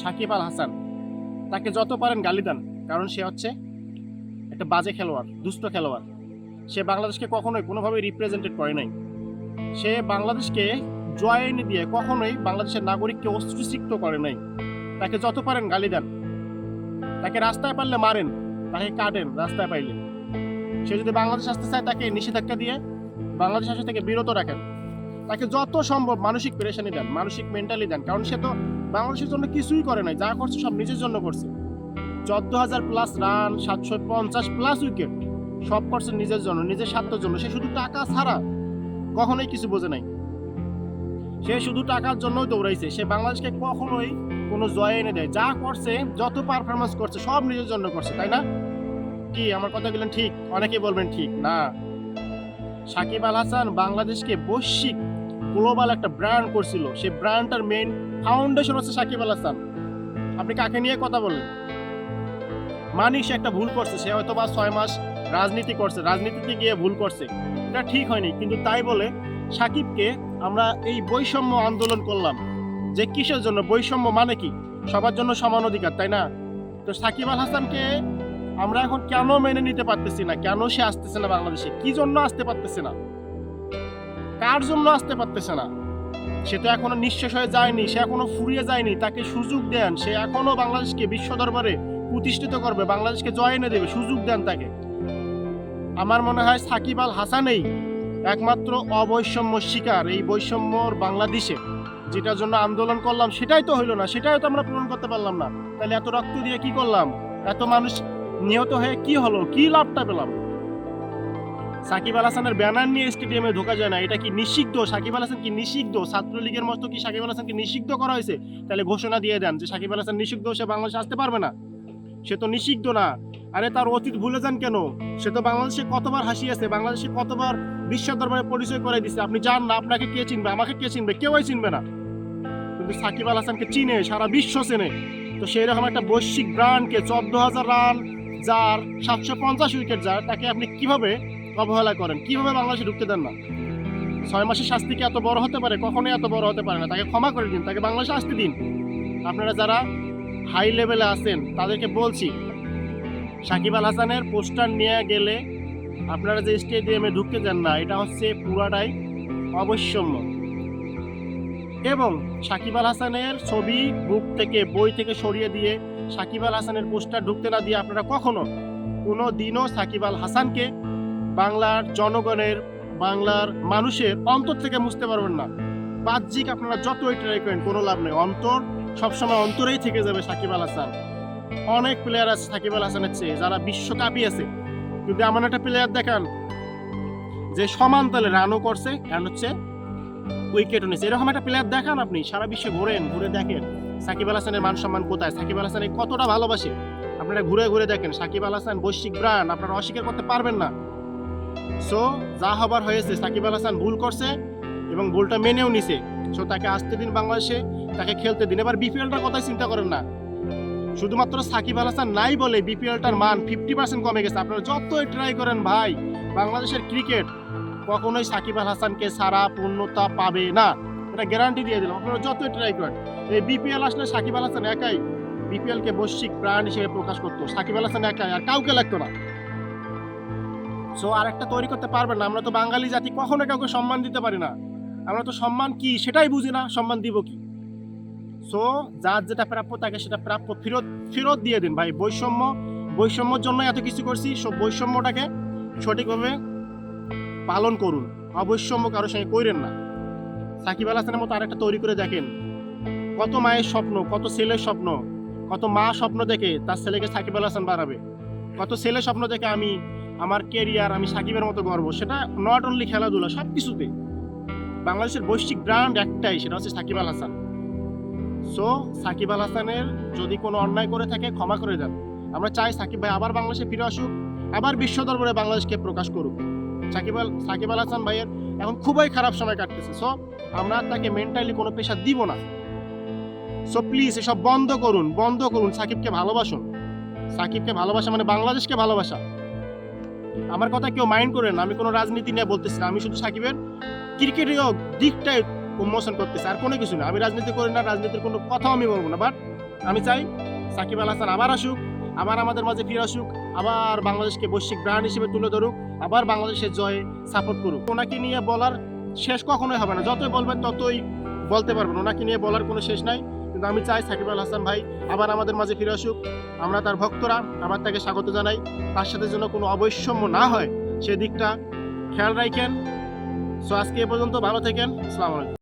সাকিব আল হাসান। তাকে যত পারেন গালি দেন, কারণ সে হচ্ছে একটা বাজে খেলোয়াড়, দুষ্ট খেলোয়াড়। সে বাংলাদেশকে কখনোই কোনোভাবেই রিপ্রেজেন্টেড করে নাই। সে বাংলাদেশকে জয় এনে দিয়ে কখনোই বাংলাদেশের নাগরিককে অস্ত্রসিক্ত করে নাই। তাকে যত পারেন গালি দেন। তাকে রাস্তায় পারলে মারেন, তাকে কাটেন রাস্তায় পাইলে। সে যদি বাংলাদেশ আসতে চায়, তাকে নিষেধাজ্ঞা দিয়ে বাংলাদেশ আসা থেকে বিরত রাখেন। তাকে যত সম্ভব মানসিক প্রেশানি দেন, মানসিক মেন্টালি দেন, কারণ সে তো বাংলাদেশের জন্য কিছুই করে নাই, যা করছে সব নিজের জন্য করছে। চোদ্দ হাজার প্লাস রান সাতশো পঞ্চাশ প্লাস উইকেট সব করছে নিজের জন্য, নিজের স্বার্থের জন্য। সে শুধু টাকা ছাড়া কখনোই কিছু বোঝে নাই। সে শুধু টাকার জন্যই দৌড়াইছে। সে বাংলাদেশকে কখনোই কোনো জয় এনে দেয়। যা করছে, যত পারফরমেন্স করছে, সব নিজের জন্য করছে, তাই না? কি, আমার কথা বললেন ঠিক? অনেকেই বলবেন ঠিক, না। সাকিব আল হাসান বাংলাদেশকে বৈশ্বিক গ্লোবাল একটা ব্র্যান্ড করছিল সেই ব্র্যান্ডটার মেইন ফাউন্ডেশন হচ্ছে সাকিব আল হাসান। আপনি কাকে নিয়ে কথা বলেন মানি সে একটা ভুল করছে, সে হয়তো বা ছয় মাস রাজনীতি করছে, রাজনীতিতে গিয়ে ভুল করছে। এটা ঠিক হয়নি, কিন্তু তাই বলে সাকিবকে আমরা এই বৈষম্য আন্দোলন করলাম। যে কিসের জন্য? বৈষম্য মানে কি? সবার জন্য সমান অধিকার, তাই না? তো সাকিব আল হাসানকে আমরা এখন কেন মেনে নিতে পারতেছি না? কেন সে আসতেছে না বাংলাদেশে? কি জন্য আসতে পারতেছে না? কার জন্য আসতে পারতেছে না? সে তো এখনও নিঃশেষ হয়ে যায়নি, সে এখনও ফুরিয়ে যায়নি, তাকে সুযোগ দেন। সে এখনও বাংলাদেশকে বিশ্ব দরবারে প্রতিষ্ঠিত করবে, বাংলাদেশকে জয় এনে দেবে, সুযোগ দেন তাকে। আমার মনে হয় সাকিব আল হাসানেই একমাত্র অবৈষম্য শিকার, এই বৈষম্যর বাংলাদেশে। যেটার জন্য আন্দোলন করলাম, সেটাই তো হইল না, সেটাই তো আমরা পূরণ করতে পারলাম না। তাহলে এত রক্ত দিয়ে কি করলাম? এত মানুষ নিহত হয়ে কি হলো? কি লাভটা পেলাম? সাকিব আল হাসানের ব্যানার নিয়ে স্টেডিয়ামে ঢোকা যায় না। এটা কি নিষিদ্ধ? সাকিব আল হাসান কি নিষিদ্ধ? ছাত্রলীগের মতো কি সাকিব আল হাসানকে নিষিদ্ধ করা হয়েছে? তাহলে ঘোষণা দিয়ে দেন যে সাকিব আল হাসান নিষিদ্ধ সে বাংলাদেশে আসতে পারবে না। সে তো নিষিদ্ধ না। আরে তার অতীত ভুলে যান কেন? সে তো বাংলাদেশে কতবার হাসিয়েছে বাংলাদেশে কতবার বিশ্ব দরবারে পরিচয় করে দিছে। আপনি জান না, আপনাকে কে চিনবে? আমাকে কে চিনবে? কেউই চিনবে না। কিন্তু সাকিব আল হাসানকে চিনে, সারা বিশ্ব চেনে। তো সেই রকম একটা বৈশ্বিক ব্র্যান্ডকে চোদ্দ হাজার রান, যার সাতশো পঞ্চাশ উইকেট, যার তাকে আপনি কীভাবে অবহেলা করেন। কীভাবে বাংলাদেশে ঢুকতে দেন না? ছয় মাসের শাস্তি কি এত বড় হতে পারে? কখনোই এত বড় হতে পারে না। তাকে ক্ষমা করে দিন, তাকে বাংলাদেশে আসতে দিন। আপনারা যারা হাই লেভেলে আছেন, তাদেরকে বলছি, সাকিব আল হাসানের পোস্টার নিয়ে গেলে আপনারা যে স্টেডিয়ামে ঢুকতে দেন না, এটা হচ্ছে পুরাটাই অবশ্যম্য এবং সাকিব আল হাসানের ছবি, বুক থেকে, বই থেকে সরিয়ে দিয়ে সাকিব আল হাসানের পোস্টার ঢুকতে না দিয়ে আপনারা কখনো কোনো দিনও সাকিব আল হাসানকে বাংলার জনগণের, বাংলার মানুষের অন্তর থেকে মুছতে পারবেন না। বাহ্যিক আপনারা যতই ট্রাই করেন, কোনো লাভ নেই। অন্তর সবসময় অন্তরেই থেকে যাবে সাকিব আল হাসান। অনেক প্লেয়ার আছে সাকিব আল হাসানের চেয়ে, যারা বিশ্বকাপই আছে। কিন্তু এমন একটা প্লেয়ার দেখান, যে সমান তালে রানও করছে কারণ হচ্ছে উইকেটও নিয়েছে এরকম একটা প্লেয়ার দেখান আপনি, সারা বিশ্বে ঘোরেন, ঘুরে দেখেন, সাকিব আল হাসানের মান সম্মান কোথায়? সাকিব আল হাসান কতটা ভালোবাসে? আপনারা ঘুরে ঘুরে দেখেন, সাকিব আল হাসান বৈশ্বিক ব্র্যান্ড আপনারা অস্বীকার করতে পারবেন না। সো যা হবার হয়েছে, সাকিব আল হাসান ভুল করছে এবং ভুলটা মেনেও নিছে। সো তাকে আসতে দিন বাংলাদেশে তাকে খেলতে দিন। এবার বিপিএলটার কথাই চিন্তা করেন না। শুধুমাত্র সাকিব আল হাসান নাই বলে বিপিএলটার মান ফিফটি পার্সেন্ট কমে গেছে। আপনারা যতই ট্রাই করেন ভাই, বাংলাদেশের ক্রিকেট কখনোই সাকিব আল হাসানকে সারা পূর্ণতা পাবে না। এটা গ্যারান্টি দিয়ে দিলাম। আপনারা যতই ট্রাই করেন, এই বিপিএল আসলে সাকিব আল হাসান একাই বিপিএলকে বৈশ্বিক ব্র্যান্ড হিসেবে প্রকাশ করতো। সাকিব আল হাসান একাই, আর কাউকে লাগতো না। সো আরেকটা তৈরি করতে পারবেন না। আমরা তো বাঙালি জাতি, কখনো কাউকে সম্মান দিতে পারি না। আমরা তো সম্মান কি সেটাই বুঝি না, সম্মান দিব কি? সো যার যেটা প্রাপ্য তাকে সেটা প্রাপ্য ফেরত ফেরত দিয়ে দিন ভাই। বৈষম্য, বৈষম্যর জন্য এত কিছু করছি। সব বৈষম্যটাকে সঠিকভাবে পালন করুন। অবৈষম্য কারোর সঙ্গে কইরেন না। সাকিব আল হাসানের মতো আরেকটা তৈরি করে দেখেন। কত মায়ের স্বপ্ন, কত ছেলের স্বপ্ন, কত মা স্বপ্ন দেখে তার ছেলেকে সাকিব আল হাসান বাড়াবে কত ছেলে স্বপ্ন দেখে আমি আমার কেরিয়ার আমি সাকিবের মতো গর্ব, সেটা নট অনলি খেলাধুলা সব কিছুতে বাংলাদেশের বৈশ্বিক ব্র্যান্ড একটাই, সেটা হচ্ছে সাকিব আল হাসান। সো সাকিব আল হাসানের যদি কোনো অন্যায় করে থাকে, ক্ষমা করে দেন। আমরা চাই সাকিব ভাই আবার বাংলাদেশে ফিরে আসুক, আবার বিশ্ব দরবারে বাংলাদেশকে প্রকাশ করুক। সাকিব আল সাকিব আল হাসান ভাইয়ের এখন খুবই খারাপ সময় কাটতেছে। সো আমরা তাকে মেন্টালি কোনো পেশা দিব না। সো প্লিজ এসব বন্ধ করুন বন্ধ করুন সাকিবকে ভালোবাসুন। সাকিবকে ভালোবাসা মানে বাংলাদেশকে ভালোবাসা। আমার কথা কেউ মাইন্ড করেন আমি কোনো রাজনীতি নিয়ে বলতেছি না, আমি শুধু সাকিবের ক্রিকেটীয় দিকটাই উন্মোচন করতেছি, আর কোনো কিছু না। আমি রাজনীতি করি না, রাজনীতির কোনো কথাও আমি বলব না বাট আমি চাই সাকিব আল হাসান আবার আসুক, আবার আমাদের মাঝে ফিরে আসুক, আবার বাংলাদেশকে বৈশ্বিক ব্র্যান্ড হিসেবে তুলে ধরুক, আবার বাংলাদেশের জয়ে সাপোর্ট করুক। ওনাকে নিয়ে বলার শেষ কখনোই হবে না। যতই বলবেন ততই বলতে পারবেন। ওনাকে নিয়ে বলার কোনো শেষ নাই। কিন্তু আমি চাই সাকিব আল হাসান ভাই আবার আমাদের মাঝে ফিরে আসুক। আমরা তার ভক্তরা আমার তাকে স্বাগত জানাই। তার সাথে যেন কোনো অবৈষম্য না হয় সেদিকটা খেয়াল রাখেন। সো আজকে এ পর্যন্ত ভালো থাকেন। আসসালামু আলাইকুম।